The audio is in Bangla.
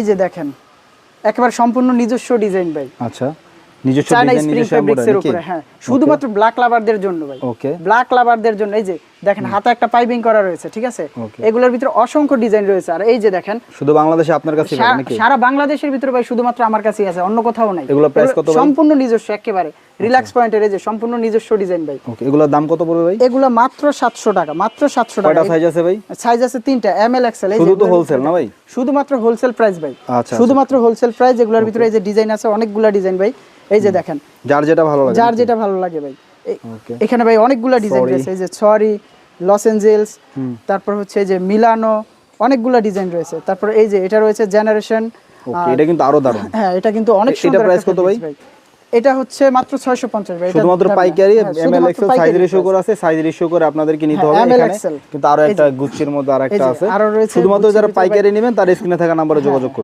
এই যে দেখেন একেবারে সম্পূর্ণ নিজস্ব ডিজাইন ভাই। আচ্ছা। নিজস্ব উপরে হ্যাঁ। শুধুমাত্র ব্ল্যাক লাভারদের জন্য ভাই। ওকে ব্ল্যাক লাভারদের জন্য এই যে দেখেন হাতে একটা পাইপিং করা রয়েছে ঠিক আছে? এগুলোর ভিতরে অসংখ্য ডিজাইন রয়েছে। আর এই যে দেখেন শুধু বাংলাদেশে আপনার কাছে সারা বাংলাদেশের ভিতরে ভাই শুধুমাত্র আমার কাছেই আছে অন্য কোথাও নাই। এগুলো price কত সম্পূর্ণ নিজস্ব একেবারে। রিল্যাক্স পয়েন্টের এই যে সম্পূর্ণ নিজস্ব ডিজাইন ভাই। ওকে এগুলোর দাম কত পড়বে ভাই? এগুলো মাত্র সাতশো টাকা মাত্র সাতশো টাকা। কয়টা সাইজ আছে ভাই? সাইজ আছে তিনটা এম এল এক্সেল শুধু তো হোলসেল না ভাই? শুধুমাত্র হোলসেল প্রাইস ভাই। আচ্ছা, শুধুমাত্র হোলসেল প্রাইস এগুলোর ভিতরে এই যে ডিজাইন আছে অনেকগুলা ডিজাইন ভাই। এই যে দেখেন। যার যেটা ভালো লাগে যার যেটা ভালো লাগে ভাই। এখানে ভাই অনেকগুলা ডিজাইন রয়েছে। এই যে সরি লস এঞ্জেলস তারপর হচ্ছে এই যে মিলানো অনেকগুলা ডিজাইন রয়েছে। তারপর এই যে এটা রয়েছে জেনারেশন ওকে এটা কিন্তু আরও দারুণ। হ্যাঁ এটা কিন্তু অনেক সুন্দর একটা কত ভাই? এটা হচ্ছে মাত্র 650 ভাই। এটা শুধুমাত্র পাইকারি হ্যাঁ, এম এক্সেল সাইজ রেশিও করে আছে সাইজ রেশিও করে আপনাদেরকে নিতে হ্যাঁ, হবে এখানে। কিন্তু আরও একটা গুচ্ছির মধ্যে আরেকটা আছে। আরও শুধুমাত্র যারা পাইকারি নেবেন তার স্ক্রিনে থাকা নম্বরে যোগাযোগ করুন।